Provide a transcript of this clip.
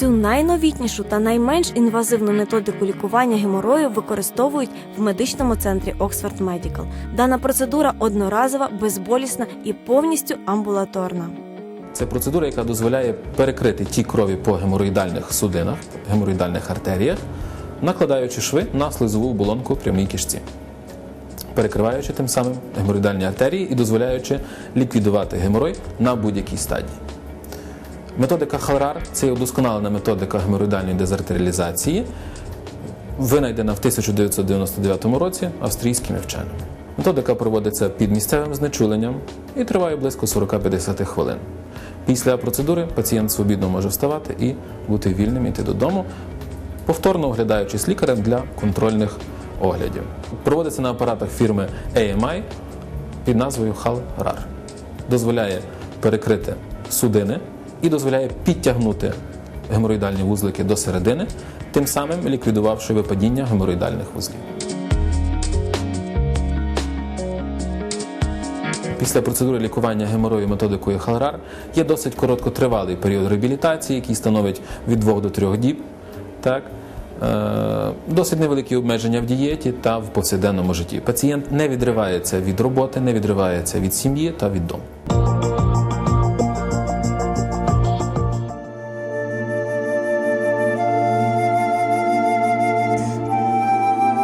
Цю найновітнішу та найменш інвазивну методику лікування геморою використовують в медичному центрі Oxford Medical. Дана процедура одноразова, безболісна і повністю амбулаторна. Це процедура, яка дозволяє перекрити ті крові по геморроїдальних судинах, геморроїдальних артеріях, накладаючи шви на слизову оболонку прямій кишці, перекриваючи тим самим геморроїдальні артерії і дозволяючи ліквідувати геморой на будь-якій стадії. Методика Халрар це є удосконалена методика геморроїдальної дезартеріалізації, винайдена в 1999 році австрійськими вченими. Методика проводиться під місцевим знечуленням і триває близько 40-50 хвилин. Після процедури пацієнт свобідно може вставати і бути вільним іти додому, повторно оглядаючись лікарем для контрольних оглядів. Проводиться на апаратах фірми AMI під назвою HAL-RAR. Дозволяє перекрити судини і дозволяє підтягнути геморроїдальні вузлики до середини, тим самим ліквідувавши випадіння геморроїдальних вузлів. Після процедури лікування геморою методикою Халрар є досить короткотривалий період реабілітації, який становить від 2 до 3 діб. Так? Е, Досить невеликі обмеження в дієті та в повсякденному житті. Пацієнт не відривається від роботи, не відривається від сім'ї та від дому.